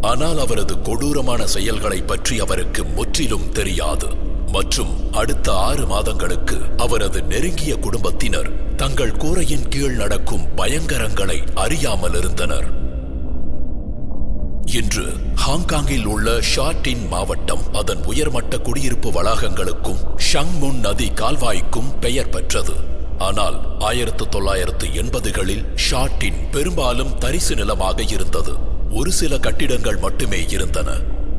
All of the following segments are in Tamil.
ஆனால் அவரது கொடூரமான செயல்களை பற்றி அவருக்கு முற்றிலும் தெரியாது. மற்றும் அடுத்த ஆறு மாதங்களுக்கு அவரது நெருங்கிய குடும்பத்தினர் தங்கள் கூரையின் கீழ் நடக்கும் பயங்கரங்களை அறியாமல் இருந்தனர். இன்று ஹாங்காங்கில் உள்ள ஷாட்டின் மாவட்டம் அதன் உயர்மட்ட குடியிருப்பு வளாகங்களுக்கும் ஷங்முன் நதி கால்வாய்க்கும் பெயர் பெற்றது. ஆனால் ஆயிரத்து தொள்ளாயிரத்து எண்பதுகளில் ஷாட்டின் பெரும்பாலும் தரிசு நிலமாக இருந்தது. ஒரு சில கட்டிடங்கள் மட்டுமே இருந்தன.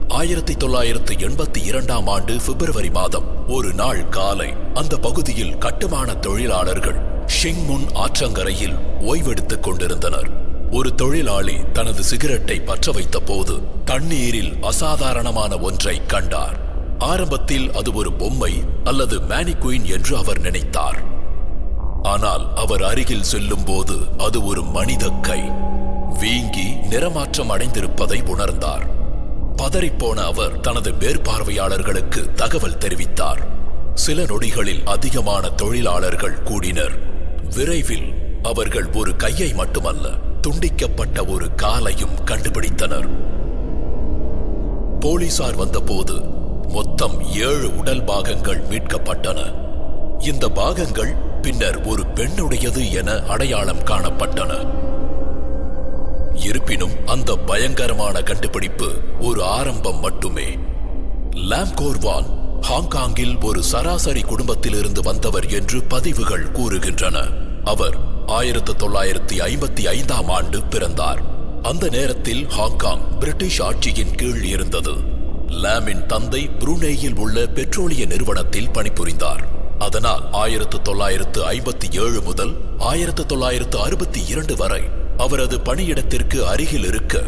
ஆயிரத்தி தொள்ளாயிரத்து எண்பத்தி இரண்டாம் ஆண்டு பிப்ரவரி மாதம் ஒரு நாள் காலை அந்த பகுதியில் கட்டுமான தொழிலாளர்கள் ஷிங்முன் ஆற்றங்கரையில் ஓய்வெடுத்துக் கொண்டிருந்தனர். ஒரு தொழிலாளி தனது சிகரெட்டை பற்ற வைத்த போது தண்ணீரில் அசாதாரணமான ஒன்றை கண்டார். ஆரம்பத்தில் அது ஒரு பொம்மை அல்லது மேனிகுயின் என்று அவர் நினைத்தார். ஆனால் அவர் அருகில் செல்லும்போது அது ஒரு மனித கை. வீங்கி நிறமாற்றம் அடைந்திருப்பதை உணர்ந்தார். பதறிப்போன அவர் தனது மேற்பார்வையாளர்களுக்கு தகவல் தெரிவித்தார். சில நொடிகளில் அதிகமான தொழிலாளர்கள் கூடினர். விரைவில் அவர்கள் ஒரு கையை மட்டுமல்ல துண்டிக்கப்பட்ட ஒரு காலையும் கண்டுபிடித்தனர். போலீசார் வந்தபோது மொத்தம் ஏழு உடல் பாகங்கள் மீட்கப்பட்டன. இந்த பாகங்கள் பின்னர் ஒரு பெண்ணுடையது என அடையாளம் காணப்பட்டன. இருப்பினும் அந்த பயங்கரமான கண்டுபிடிப்பு ஒரு ஆரம்பம் மட்டுமே. லாம் கோர்வான் ஹாங்காங்கில் ஒரு சராசரி குடும்பத்திலிருந்து வந்தவர் என்று பதிவுகள் கூறுகின்றன. அவர் ஆயிரத்து தொள்ளாயிரத்தி ஐம்பத்தி ஐந்தாம் ஆண்டு பிறந்தார். அந்த நேரத்தில் ஹாங்காங் பிரிட்டிஷ் ஆட்சியின் கீழ் இருந்தது. லாமின் தந்தை புருனேயில் உள்ள பெட்ரோலிய நிறுவனத்தில் பணிபுரிந்தார். அதனால் ஆயிரத்து தொள்ளாயிரத்து ஐம்பத்தி ஏழு முதல் ஆயிரத்து தொள்ளாயிரத்து அறுபத்தி இரண்டு வரை அவரது பணியிடத்திற்கு அருகில் இருக்க.